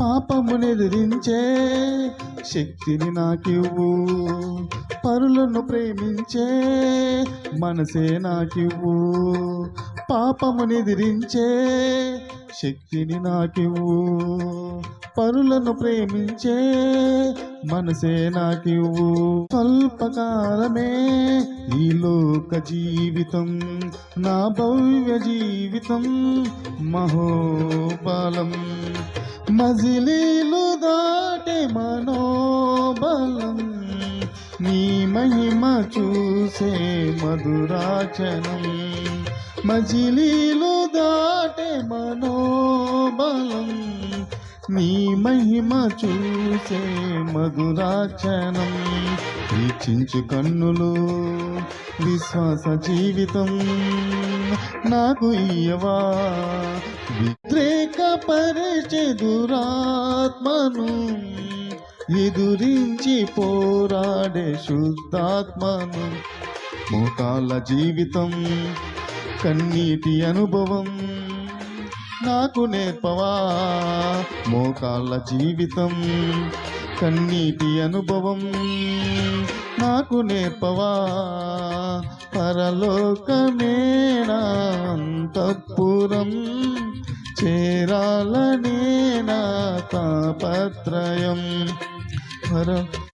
పాపమునెదిరించే శక్తిని నాకివ్వు. పరులను ప్రేమించే మనసే నాకివ్వు. పాపమునెదిరించే శక్తిని నాకివ్వు. పరులను ప్రేమించే మనసే నాకివ్వు. స్వల్పకాలమే ఈ లోక జీవితం నా భవ్య జీవితం మహోబలం. మజిలీలు దాటే మనోబలం నీ మహిమ చూసే మధురాచనం. మజిలీలు దాటే మనోబలం నీ మహిమ చూసే మధురాచనం. వీక్షించు కన్నులు. విశ్వాస జీవితం నాకు ఇయ్యవా? వ్యతిరేకపరిచే దురాత్మను ఎదురించి పోరాడే శుద్ధాత్మను. మోకాళ్ళ జీవితం కన్నీటి అనుభవం నాకు నేర్పవా? మోకాళ్ళ జీవితం కన్నీటి అనుభవం నాకు నేర్పవా? పరలోకమేనా అంతఃపురం చేరాలనేనా తాపత్రయం. పర